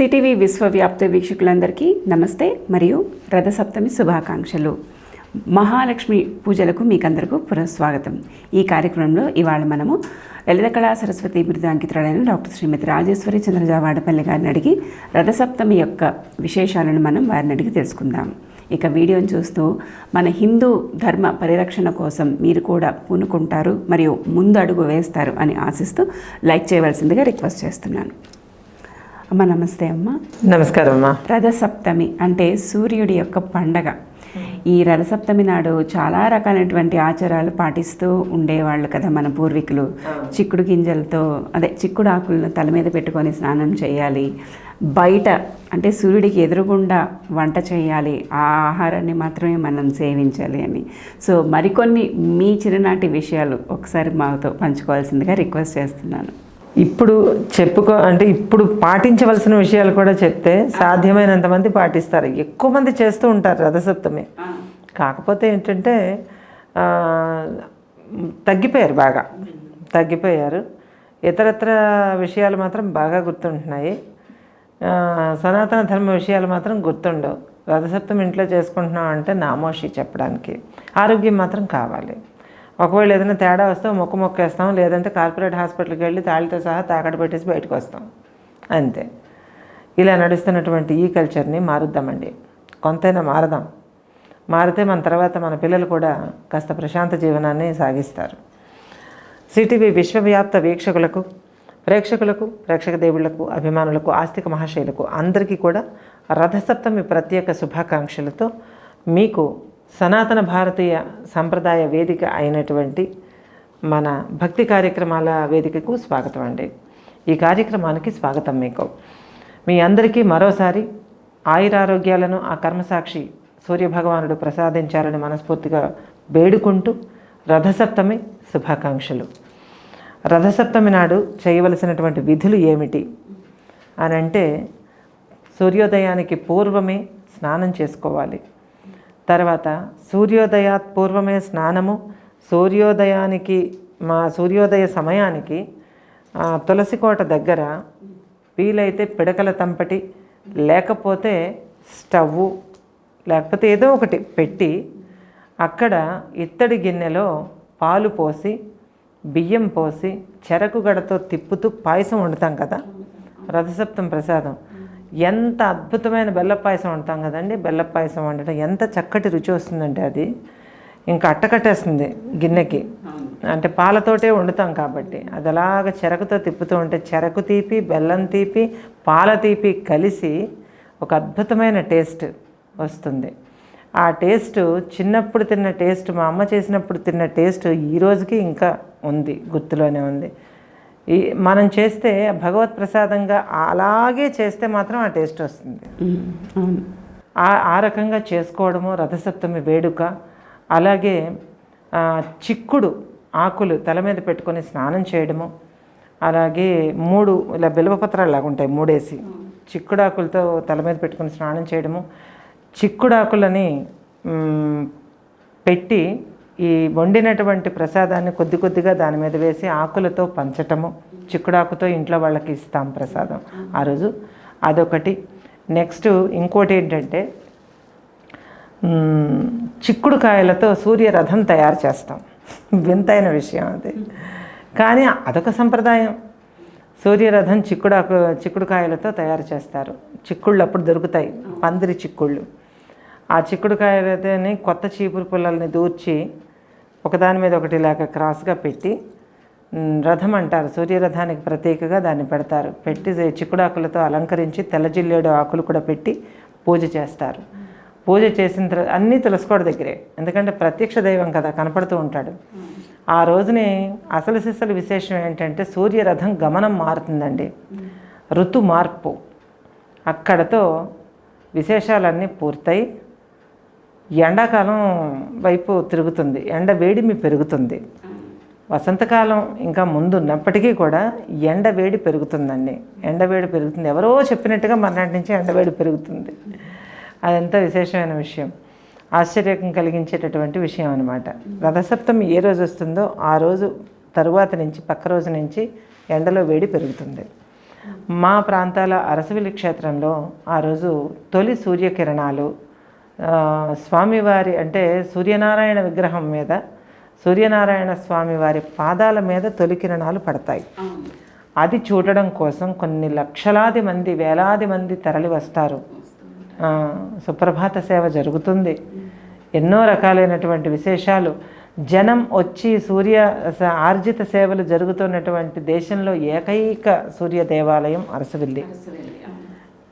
CTV విశ్వవ్యాప్త వీక్షకులందరికీ నమస్తే మరియు రథసప్తమి శుభాకాంక్షలు. మహాలక్ష్మి పూజలకు మీకందరకు పునఃస్వాగతం ఈ కార్యక్రమంలో ఇవాళ మనము లలిత కళా సరస్వతి బిరుదాంకితురాలైన డాక్టర్ శ్రీమతి రాజేశ్వరి చంద్రజా వాడపల్లి గారిని అడిగి రథసప్తమి యొక్క విశేషాలను మనం వారిని అడిగి తెలుసుకుందాం. ఇక వీడియోని చూస్తూ మన హిందూ ధర్మ పరిరక్షణ కోసం మీరు కూడా పూనుకుంటారు మరియు ముందు అడుగు వేస్తారు అని ఆశిస్తూ లైక్ చేయవలసిందిగా రిక్వెస్ట్ చేస్తున్నాను. అమ్మ నమస్తే అమ్మ. నమస్కారం అమ్మా. రథసప్తమి అంటే సూర్యుడి యొక్క పండగ. ఈ రథసప్తమి నాడు చాలా రకాలైనటువంటి ఆచారాలు పాటిస్తూ ఉండేవాళ్ళు కదా మన పూర్వీకులు. చిక్కుడు గింజలతో అదే చిక్కుడు ఆకులను తల మీద పెట్టుకొని స్నానం చేయాలి. బయట అంటే సూర్యుడికి ఎదురుగుండా వంట చేయాలి. ఆ ఆహారాన్ని మాత్రమే మనం సేవించాలి అని. సో మరికొన్ని మీ చిన్ననాటి విషయాలు ఒకసారి మాతో పంచుకోవాల్సిందిగా రిక్వెస్ట్ చేస్తున్నాను. ఇప్పుడు చెప్పుకో అంటే ఇప్పుడు పాటించవలసిన విషయాలు కూడా చెప్తే సాధ్యమైనంత మంది పాటిస్తారు. ఎక్కువ మంది చేస్తూ ఉంటారు రథసప్తమి. కాకపోతే ఏంటంటే తగ్గిపోయారు బాగా. తగ్గిపోయారు. ఇతరత్ర విషయాలు మాత్రం బాగా గుర్తుంటున్నాయి. సనాతన ధర్మ విషయాలు మాత్రం గుర్తుండవు. రథసప్తమి ఇంట్లో చేసుకుంటున్నాం అంటే నామోషి చెప్పడానికి. ఆరోగ్యం మాత్రం కావాలి. ఒకవేళ ఏదైనా తేడా వస్తే మొక్క మొక్కేస్తాం లేదంటే కార్పొరేట్ హాస్పిటల్కి వెళ్ళి తాళితో సహా తాకట్టు పెట్టేసి బయటకు వస్తాం. అంతే. ఇలా నడుస్తున్నటువంటి ఈ కల్చర్ని మారుద్దామండి. కొంతైనా మారదాం. మారితే మన తర్వాత మన పిల్లలు కూడా కాస్త ప్రశాంత జీవనాన్ని సాగిస్తారు. సిటీవీ విశ్వవ్యాప్త వీక్షకులకు ప్రేక్షకులకు ప్రేక్షక దేవుళ్ళకు అభిమానులకు ఆస్తిక మహాశైలకు అందరికీ కూడా రథసప్తమి ప్రత్యేక శుభాకాంక్షలతో మీకు సనాతన భారతీయ సంప్రదాయ వేదిక అయినటువంటి మన భక్తి కార్యక్రమాల వేదికకు స్వాగతం అండి. ఈ కార్యక్రమానికి స్వాగతం మీకు. మీ అందరికీ మరోసారి ఆయురారోగ్యాలను ఆ కర్మసాక్షి సూర్యభగవానుడు ప్రసాదించాలని మనస్ఫూర్తిగా వేడుకుంటూ రథసప్తమి శుభాకాంక్షలు. రథసప్తమి నాడు చేయవలసినటువంటి విధులు ఏమిటి? అని అంటే సూర్యోదయానికి పూర్వమే స్నానం చేసుకోవాలి. తర్వాత సూర్యోదయాత్ పూర్వమే స్నానము సూర్యోదయానికి మా సూర్యోదయ సమయానికి తులసికోట తులసి కోట దగ్గర వీలైతే పిడకల తంపటి లేకపోతే స్టవ్ లేకపోతే ఏదో ఒకటి పెట్టి అక్కడ ఇత్తడి గిన్నెలో పాలు పోసి బియ్యం పోసి చెరకు గడతో తిప్పుతూ పాయసం వండుతాం కదా రథసప్తం ప్రసాదం. ఎంత అద్భుతమైన బెల్ల పాయసం వండుతాం కదండి? బెల్ల పాయసం వండటం ఎంత చక్కటి రుచి వస్తుందంటే అది. ఇంకా అట్టకట్టేస్తుంది గిన్నెకి. అంటే పాలతోటే వండుతాం కాబట్టి. అది అలాగ చెరకుతో తిప్పుతూ ఉంటే చెరకు తీపి బెల్లం తీపి పాల తీపి కలిసి ఒక అద్భుతమైన టేస్ట్ వస్తుంది. ఆ టేస్ట్ చిన్నప్పుడు తిన్న టేస్ట్ మా అమ్మ చేసినప్పుడు తిన్న టేస్ట్ ఈ రోజుకి ఇంకా ఉంది గుర్తులోనే ఉంది. ఈ మనం చేస్తే భగవత్ ప్రసాదంగా అలాగే చేస్తే మాత్రం ఆ టేస్ట్ వస్తుంది. ఆ ఆ రకంగా చేసుకోవడము రథసప్తమి వేడుక అలాగే చిక్కుడు ఆకులు తల మీద పెట్టుకొని స్నానం చేయడము అలాగే మూడు ఇలా బిల్వపత్రాలు లాగా ఉంటాయి మూడేసి. చిక్కుడు ఆకులతో తల మీద పెట్టుకొని స్నానం చేయడము చిక్కుడాకులని పెట్టి ఈ వండినటువంటి ప్రసాదాన్ని కొద్ది కొద్దిగా దాని మీద వేసి ఆకులతో పంచటము చిక్కుడాకుతో ఇంట్లో వాళ్ళకి ఇస్తాం ప్రసాదం. ఆ రోజు అదొకటి. నెక్స్ట్ ఇంకోటి ఏంటంటే చిక్కుడుకాయలతో సూర్యరథం తయారు చేస్తాం. వింతైన విషయం అది. కానీ అదొక సంప్రదాయం. సూర్యరథం చిక్కుడాకు చిక్కుడుకాయలతో తయారు చేస్తారు. చిక్కుళ్ళు అప్పుడు దొరుకుతాయి. పందిరి చిక్కుళ్ళు. ఆ చిక్కుడుకాయలని కొత్త చీపురు పుల్లల్ని దూర్చి ఒకదాని మీద ఒకటి ఇలాగ క్రాస్గా పెట్టి రథం అంటారు. సూర్యరథానికి ప్రత్యేకగా దాన్ని పెడతారు. పెట్టి చిక్కుడాకులతో అలంకరించి తెల్లజిల్లేడు ఆకులు కూడా పెట్టి పూజ చేస్తారు. పూజ చేసిన తర్వాత అన్నీ తులసికోట దగ్గరే. ఎందుకంటే ప్రత్యక్ష దైవం కదా కనపడుతూ ఉంటాడు. ఆ రోజుని అసలు సిసలు విశేషం ఏంటంటే సూర్యరథం గమనం మారుతుందండి. ఋతు మార్పు అక్కడతో విశేషాలన్నీ పూర్తయి ఎండాకాలం వైపు తిరుగుతుంది. ఎండ వేడిమి పెరుగుతుంది. వసంతకాలం ఇంకా ముందు ఉన్నప్పటికీ కూడా ఎండ వేడి పెరుగుతుందండి. ఎండ వేడి పెరుగుతుంది. ఎవరో చెప్పినట్టుగా మర్నాటి నుంచి ఎండ వేడి పెరుగుతుంది. అదంతా విశేషమైన విషయం. ఆశ్చర్యం కలిగించేటటువంటి విషయం అనమాట రథసప్తమి ఏ రోజు వస్తుందో ఆ రోజు తరువాత నుంచి పక్క రోజు నుంచి ఎండలో వేడి పెరుగుతుంది. మా ప్రాంతాల అరసవిల్లి క్షేత్రంలో ఆ రోజు తొలి సూర్యకిరణాలు స్వామివారి అంటే సూర్యనారాయణ విగ్రహం మీద సూర్యనారాయణ స్వామి వారి పాదాల మీద తొలి కిరణాలు పడతాయి. అది చూడడం కోసం కొన్ని లక్షలాది మంది వేలాది మంది తరలి వస్తారు. సుప్రభాత సేవ జరుగుతుంది. ఎన్నో రకాలైనటువంటి విశేషాలు. జనం వచ్చి సూర్య ఆర్జిత సేవలు జరుగుతున్నటువంటి దేశంలో ఏకైక సూర్య దేవాలయం అరసవిల్లి.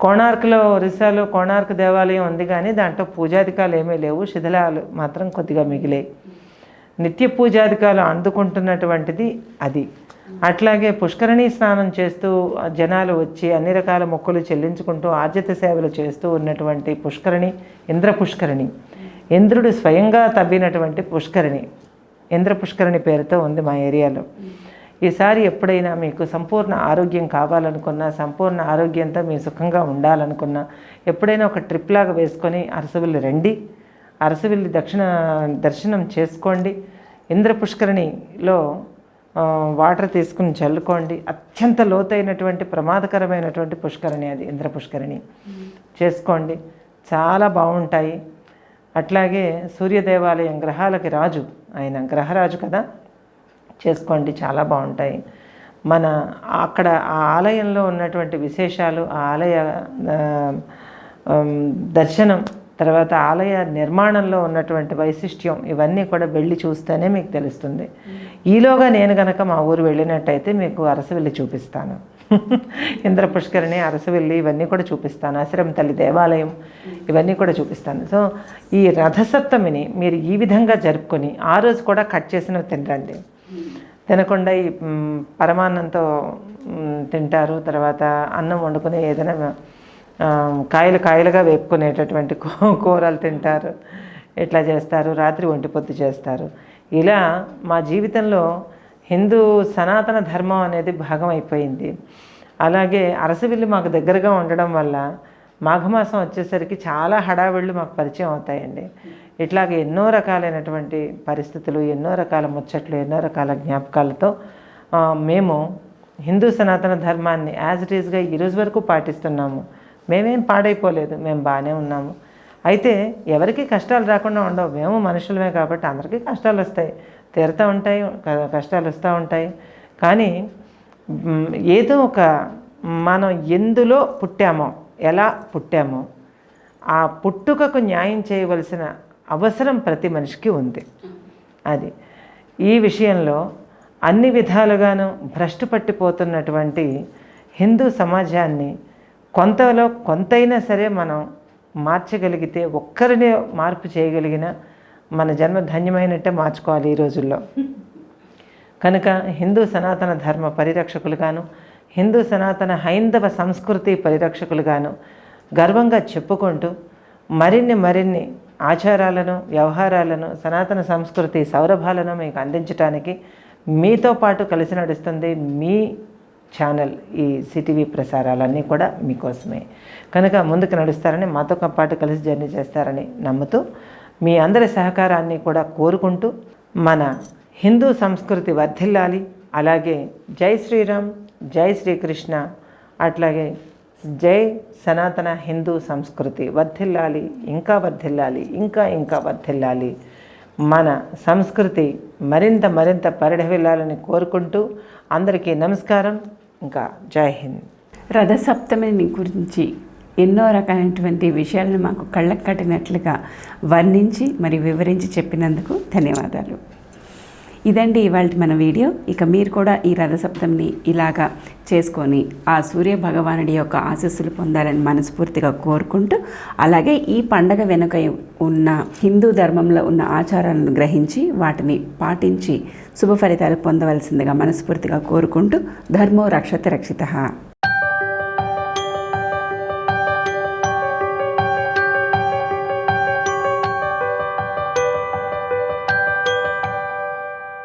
కోణార్క్లో ఒరిస్సాలో కోణార్క్ దేవాలయం ఉంది కానీ దాంట్లో పూజాధికాలు ఏమీ లేవు. శిథిలాలు మాత్రం కొద్దిగా మిగిలాయి నిత్య పూజాధికాలు అందుకుంటున్నటువంటిది అది. అట్లాగే పుష్కరిణి స్నానం చేస్తూ జనాలు వచ్చి అన్ని రకాల మొక్కులు చెల్లించుకుంటూ ఆర్జిత సేవలు చేస్తూ ఉన్నటువంటి పుష్కరిణి ఇంద్ర పుష్కరిణి. ఇంద్రుడు స్వయంగా తవ్వినటువంటి పుష్కరిణి. ఇంద్ర పుష్కరిణి పేరుతో ఉంది మా ఏరియాలో. ఈసారి ఎప్పుడైనా మీకు సంపూర్ణ ఆరోగ్యం కావాలనుకున్నా సంపూర్ణ ఆరోగ్యంతో మీ సుఖంగా ఉండాలనుకున్నా ఎప్పుడైనా ఒక ట్రిప్ లాగా వేసుకొని అరసవిల్లి రండి. అరసవిల్లి దక్షిణ దర్శనం చేసుకోండి. ఇంద్ర పుష్కరిణిలో వాటర్ తీసుకుని చల్లుకోండి. అత్యంత లోతైనటువంటి ప్రమాదకరమైనటువంటి పుష్కరిణి అది ఇంద్ర పుష్కరిణి చేసుకోండి. చాలా బాగుంటాయి. అట్లాగే సూర్య దేవాలయం గ్రహాలకి రాజు. ఆయన గ్రహరాజు కదా. చేసుకోండి చాలా బాగుంటాయి. మన అక్కడ ఆ ఆలయంలో ఉన్నటువంటి విశేషాలు ఆ ఆలయ దర్శనం తర్వాత ఆలయ నిర్మాణంలో ఉన్నటువంటి వైశిష్ట్యం ఇవన్నీ కూడా వెళ్ళి చూస్తేనే మీకు తెలుస్తుంది. ఈలోగా నేను గనక మా ఊరు వెళ్ళినట్టయితే మీకు అరసవెల్లి చూపిస్తాను. ఇంద్ర పుష్కరిణి అరసవెల్లి ఇవన్నీ కూడా చూపిస్తాను. ఆశ్రమం తల్లి దేవాలయం ఇవన్నీ కూడా చూపిస్తాను. సో ఈ రథసప్తమిని మీరు ఈ విధంగా జరుపుకొని ఆ రోజు కూడా కట్ చేసినవి తినరండి. తినకుండా ఈ పరమాన్నంతో తింటారు. తర్వాత అన్నం వండుకునే ఏదైనా కాయలు కాయలుగా వేపుకునేటటువంటి కూరలు తింటారు. ఇట్లా చేస్తారు. రాత్రి ఒంటి పొద్దు చేస్తారు. ఇలా మా జీవితంలో హిందూ సనాతన ధర్మం అనేది భాగం అయిపోయింది. అలాగే అరసవిల్లి మాకు దగ్గరగా ఉండడం వల్ల మాఘమాసం వచ్చేసరికి చాలా హడావిళ్ళు మాకు పరిచయం అవుతాయండి. ఇట్లాగే ఎన్నో రకాలైనటువంటి పరిస్థితులు ఎన్నో రకాల ముచ్చట్లు ఎన్నో రకాల జ్ఞాపకాలతో మేము హిందూ సనాతన ధర్మాన్ని యాజ్ ఇట్ ఈస్గా ఈ రోజు వరకు పాటిస్తున్నాము. మేమేం పాడైపోలేదు మేము బాగానే ఉన్నాము. అయితే ఎవరికి కష్టాలు రాకుండా ఉండవు. మేము మనుషులమే కాబట్టి అందరికీ కష్టాలు వస్తాయి. తీరుతూ ఉంటాయి కష్టాలు వస్తూ ఉంటాయి. కానీ ఏదో ఒక మనం ఎందులో పుట్టామో ఎలా పుట్టామో ఆ పుట్టుకకు న్యాయం చేయవలసిన అవసరం ప్రతి మనిషికి ఉంది. అది ఈ విషయంలో అన్ని విధాలుగాను భ్రష్టు పట్టిపోతున్నటువంటి హిందూ సమాజాన్ని కొంతలో కొంతైనా సరే మనం మార్చగలిగితే ఒక్కరినే మార్పు చేయగలిగిన మన జన్మ ధన్యమైనట్టే మార్చుకోవాలి ఈ రోజుల్లో. కనుక హిందూ సనాతన ధర్మ పరిరక్షకులుగాను హిందూ సనాతన హైందవ సంస్కృతి పరిరక్షకులుగాను గర్వంగా చెప్పుకుంటూ మరిన్ని మరిన్ని ఆచారాలను వ్యవహారాలను సనాతన సంస్కృతి సౌరభాలను మీకు అందించడానికి మీతో పాటు కలిసి నడుస్తుంది మీ ఛానల్ ఈ సిటీవీ ప్రసారాలన్నీ కూడా మీకోసమే. కనుక ముందుకు నడుస్తారని మాతో పాటు కలిసి జర్నీ చేస్తారని నమ్ముతూ మీ అందరి సహకారాన్ని కూడా కోరుకుంటూ మన హిందూ సంస్కృతి వర్ధిల్లాలి. అలాగే జై శ్రీరామ్ జై శ్రీకృష్ణ అట్లాగే జై సనాతన హిందూ సంస్కృతి వర్ధిల్లాలి ఇంకా వర్ధిల్లాలి ఇంకా ఇంకా వర్ధిల్లాలి. మన సంస్కృతి మరింత మరింత పరిఢవిల్లాలని కోరుకుంటూ అందరికీ నమస్కారం ఇంకా జై హింద్. రథసప్తమిని గురించి ఎన్నో రకాలైనటువంటి విషయాలను మాకు కళ్ళకు కట్టినట్లుగా వర్ణించి మరి వివరించి చెప్పినందుకు ధన్యవాదాలు. ఇదండి ఇవాళ మన వీడియో. ఇక మీరు కూడా ఈ రథసప్తమిని ఇలాగా చేసుకొని ఆ సూర్య భగవానుడి యొక్క ఆశస్సులు పొందాలని మనస్ఫూర్తిగా కోరుకుంటూ అలాగే ఈ పండగ వెనుక ఉన్న హిందూ ధర్మంలో ఉన్న ఆచారాలను గ్రహించి వాటిని పాటించి శుభ ఫలితాలు పొందవలసిందిగా మనస్ఫూర్తిగా కోరుకుంటూ ధర్మో రక్షత రక్షిత.